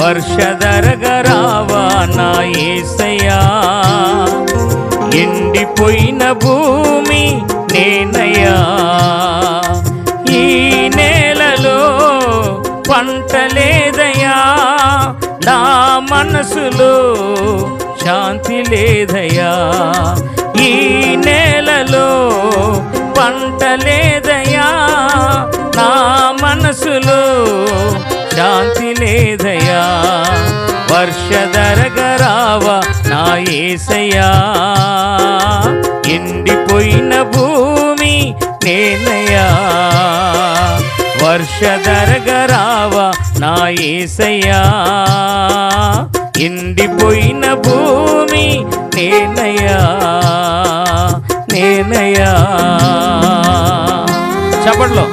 వర్షధరగరావా నా ఏసయ్యా? ఎండిపోయిన భూమి నేనయ్యా. ఈ నేలలో పంట లేదయ్యా. నా మనసులో శాంతి లేదయ్యా. ఈ నేలలో పంట లేదయ్యా. నా మనసులో శాంతి లేదయా వర్షధరగరావా నా ఏసయా ఎండిపోయిన భూమి నేనయా వర్షధరగరావా నా ఏసయా ఎండిపోయిన భూమి నేనయా నేనయా చెప్పట్లో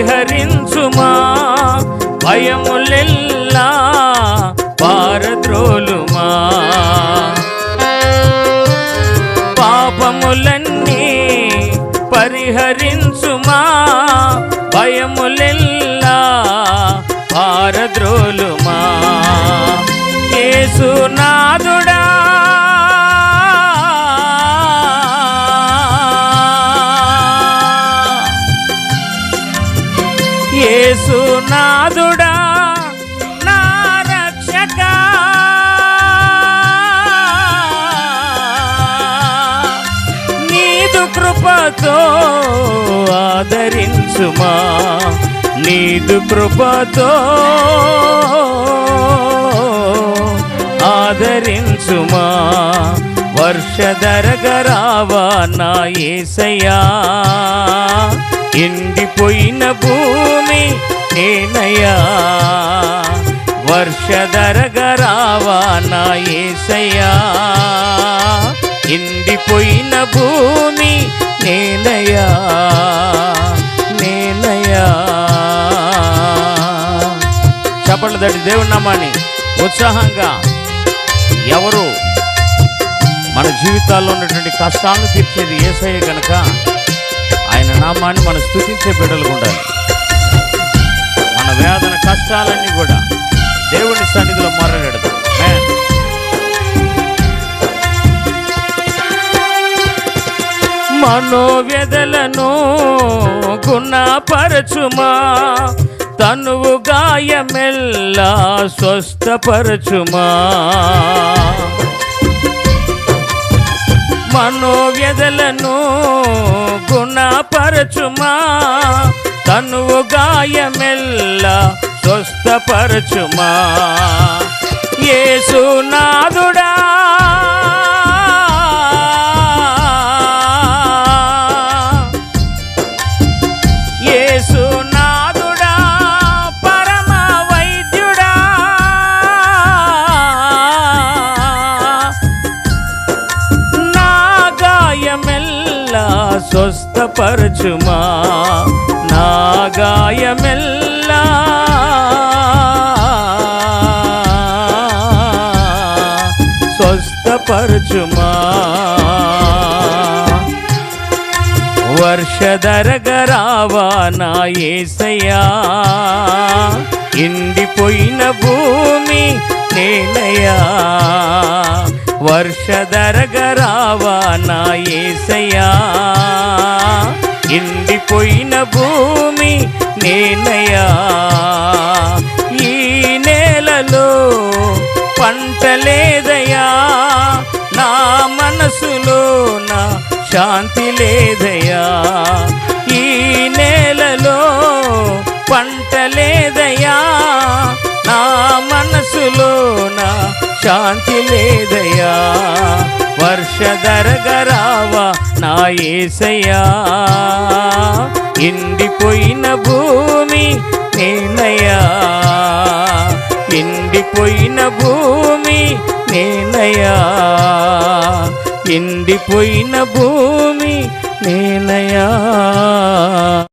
పరిహరించుమా? భయములెల్లా పారద్రోలుమా? పాపములన్నీ పరిహరించుమా? భయములెల్లా పారద్రోలుమా? యేసునాథుడా నాదుడా నా రక్షక. నీదు కృపతో ఆదరించుమా నీదు కృపతో ఆదరించుమా. వర్షధరగరావా నా ఏసయ్యా ఎండిపోయిన భూమి నేనయ్యా. వర్షధరగరావా నా ఏసయ్యా. ఎండిపోయిన భూమి నేనయ్యా. నేనయ్యా. చప్పట్లు తట్టి దేవుడి నామాన్ని. ఉత్సాహంగా. ఎవరు మన జీవితాల్లో ఉన్నటువంటి కష్టాలను తీర్చేది ఏసయ్య కనుక ఆయన నామాన్ని మనం స్థుతించే బిడ్డలుగా ఉండాలి. మన వేదన కష్టాలన్నీ కూడా దేవుని సన్నిధిలో మొరగెడదాం Amen. మనోవ్యధలను గుణపరచుమా తనువు గాయమెల్లా స్వస్థపరచుమా మనోవ్యధలను గుణపరచుమా తనువు గాయమెల్లా స్వస్థపరచుమా? ఏసునాథుడా యేసునాథుడా పరమ వైద్యుడా. నా గాయమెల్లా స్వస్థపరచుమా? గాయమెల్లా స్వస్థపరచుమా. వర్షధరగరావా నా ఏసయ్యా. ఎండిపోయిన భూమి నేనయా వర్షధరగరావా నా ఏసయ్యా. ఎండిపోయిన భూమి నేనయా ఈ నేలలో పంటలేదయా నా మనసులో నా శాంతి లేదయా ఈ నేలలో పంటలేదయా నా మనసులో నా శాంతి లేదయ్యా. వర్షధరగరావా నా ఏసయ్యా. ఎండిపోయిన భూమి నేనయ్యా. ఎండిపోయిన భూమి నేనయ్యా. ఎండిపోయిన భూమి